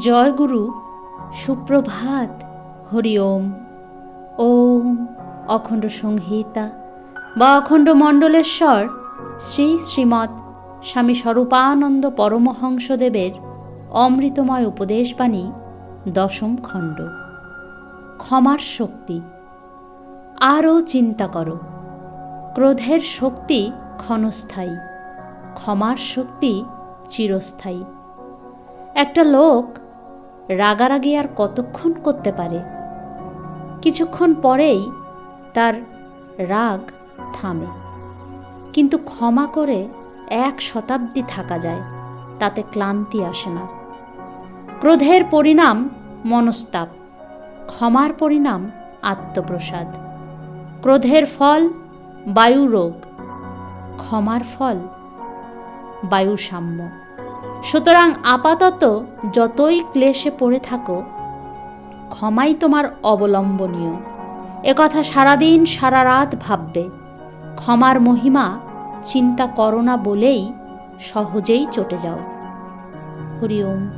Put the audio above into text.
জয় গুরু সুপ্রভাত, হরি ওম। ওম অখণ্ড সংহিতা বা অখণ্ড মণ্ডলেশ্বর শ্রী শ্রীমৎ স্বামী স্বরূপানন্দ পরমহংসদেবের অমৃতময় উপদেশবাণী, দশম খণ্ড। ক্ষমার শক্তি। আরও চিন্তা করো। ক্রোধের শক্তি ক্ষণস্থায়ী। ক্ষমার শক্তি চিরস্থায়ী। একটা লোক রাগারাগি আর কতক্ষণ করতে পারে? কিছুক্ষণ পরেই তার রাগ থামে। কিন্তু ক্ষমা করে এক শতাব্দী থাকা যায়, তাতে ক্লান্তি আসে না। ক্রোধের পরিণাম মনস্তাপ, ক্ষমার পরিণাম আত্মপ্রসাদ। ক্রোধের ফল বায়ু রোগ, ক্ষমার ফল বায়ু সাম্য সুতরাং আপাতত যতই ক্লেশে পড়ে থাকো, ক্ষমাই তোমার অবলম্বনীয়। একথা সারাদিন সারা রাত ভাববে। ক্ষমার মহিমা, চিন্তা করো না বলেই সহজেই চটে যাও। হরি ওম।